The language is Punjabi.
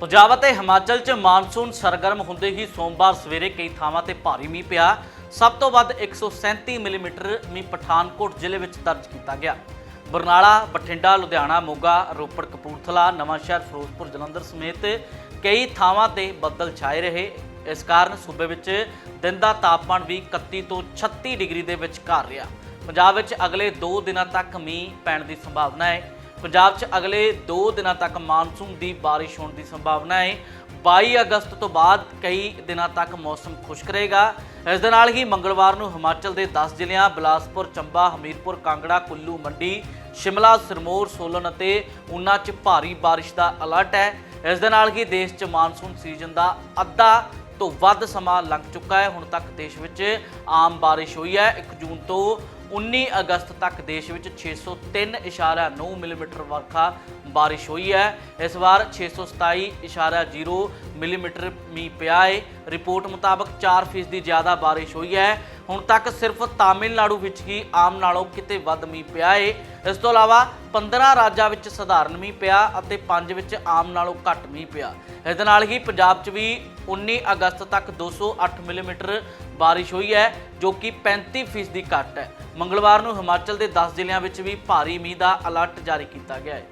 ਪੰਜਾਬ ਅਤੇ ਹਿਮਾਚਲ 'ਚ ਮਾਨਸੂਨ ਸਰਗਰਮ ਹੁੰਦੇ ਹੀ ਸੋਮਵਾਰ ਸਵੇਰੇ ਕਈ ਥਾਵਾਂ ਤੇ ਭਾਰੀ ਮੀਂਹ ਪਿਆ। ਸਭ ਤੋਂ ਵੱਧ 137 ਮਿਲੀਮੀਟਰ ਮੀਂਹ ਪਠਾਨਕੋਟ ਜ਼ਿਲ੍ਹੇ ਵਿੱਚ ਦਰਜ ਕੀਤਾ ਗਿਆ। ਬਰਨਾਲਾ, ਬਠਿੰਡਾ, ਲੁਧਿਆਣਾ, ਮੋਗਾ, ਰੋਪੜ, ਕਪੂਰਥਲਾ, ਨਵਾਂਸ਼ਹਿਰ, ਫਿਰੋਜ਼ਪੁਰ, ਜਲੰਧਰ ਸਮੇਤ ਕਈ ਥਾਵਾਂ ਤੇ ਬੱਦਲ ਛਾਏ ਰਹੇ। ਇਸ ਕਾਰਨ ਸੂਬੇ ਵਿੱਚ ਦਿਨ ਦਾ ਤਾਪਮਾਨ ਵੀ 31 ਤੋਂ 36 ਡਿਗਰੀ ਦੇ ਵਿਚਕਾਰ ਰਿਹਾ। ਪੰਜਾਬ ਵਿੱਚ ਅਗਲੇ 2 ਦਿਨਾਂ ਤੱਕ ਮੀਂਹ ਪੈਣ ਦੀ ਸੰਭਾਵਨਾ ਹੈ। ਪੰਜਾਬ 'ਚ ਅਗਲੇ 2 ਦਿਨਾਂ ਤੱਕ ਮਾਨਸੂਨ ਦੀ ਬਾਰਿਸ਼ ਹੋਣ ਦੀ ਸੰਭਾਵਨਾ ਹੈ। 22 ਅਗਸਤ ਤੋਂ ਬਾਅਦ ਕਈ ਦਿਨਾਂ ਤੱਕ ਮੌਸਮ ਖੁਸ਼ਕ ਰਹੇਗਾ। ਇਸ ਦੇ ਨਾਲ ਹੀ ਮੰਗਲਵਾਰ ਨੂੰ ਹਿਮਾਚਲ ਦੇ 10 ਜ਼ਿਲ੍ਹਿਆਂ, ਬਿਲਾਸਪੁਰ, ਚੰਬਾ, ਹਮੀਰਪੁਰ, ਕਾਂਗੜਾ, ਕੁੱਲੂ, ਮੰਡੀ, ਸ਼ਿਮਲਾ, ਸਿਰਮੌਰ, ਸੋਲਨ ਅਤੇ ਉਨਾ 'ਚ ਭਾਰੀ ਬਾਰਿਸ਼ ਦਾ ਅਲਰਟ ਹੈ। ਇਸ ਦੇ ਨਾਲ ਹੀ ਦੇਸ਼ 'ਚ ਮਾਨਸੂਨ ਸੀਜ਼ਨ ਦਾ ਅੱਧਾ ਤੋਂ ਵੱਧ ਸਮਾਂ ਲੰਘ ਚੁੱਕਾ ਹੈ। ਹੁਣ ਤੱਕ ਦੇਸ਼ ਵਿੱਚ ਆਮ ਬਾਰਿਸ਼ ਹੋਈ ਹੈ। 1 ਜੂਨ ਤੋਂ 19 ਅਗਸਤ ਤੱਕ ਦੇਸ਼ ਵਿੱਚ 603.9 ਮਿਲੀਮੀਟਰ ਵਰਖਾ ਬਾਰਿਸ਼ ਹੋਈ ਹੈ। ਇਸ ਵਾਰ 627.0 ਮਿਲੀਮੀਟਰ ਮੀਂਹ ਪਿਆ ਹੈ ਰਿਪੋਰਟ ਮੁਤਾਬਕ 4% ਦੀ ਜ਼ਿਆਦਾ ਬਾਰਿਸ਼ ਹੋਈ ਹੈ। ਹੁਣ ਤੱਕ ਸਿਰਫ ਤਾਮਿਲਨਾਡੂ ਵਿੱਚ ਹੀ ਆਮ ਨਾਲੋਂ ਕਿਤੇ ਵੱਧ ਮੀਂਹ ਪਿਆ ਹੈ ਇਸ ਤੋਂ ਇਲਾਵਾ 15 ਰਾਜਾਂ ਵਿੱਚ ਸਧਾਰਨ ਮੀਂਹ ਪਿਆ ਅਤੇ 5 ਵਿੱਚ ਆਮ ਨਾਲੋਂ ਘੱਟ ਮੀਂਹ ਪਿਆ। ਇਸ ਦੇ ਨਾਲ ਹੀ ਪੰਜਾਬ 'ਚ ਵੀ 19 ਅਗਸਤ ਤੱਕ 208 ਮਿਲੀਮੀਟਰ ਬਾਰਿਸ਼ ਹੋਈ ਹੈ, ਜੋ ਕਿ 35% ਦੀ ਘੱਟ ਹੈ। ਮੰਗਲਵਾਰ ਨੂੰ ਹਿਮਾਚਲ ਦੇ 10 ਜ਼ਿਲ੍ਹਿਆਂ ਵਿੱਚ ਵੀ ਭਾਰੀ ਮੀਂਹ ਦਾ ਅਲਰਟ ਜਾਰੀ ਕੀਤਾ ਗਿਆ ਹੈ।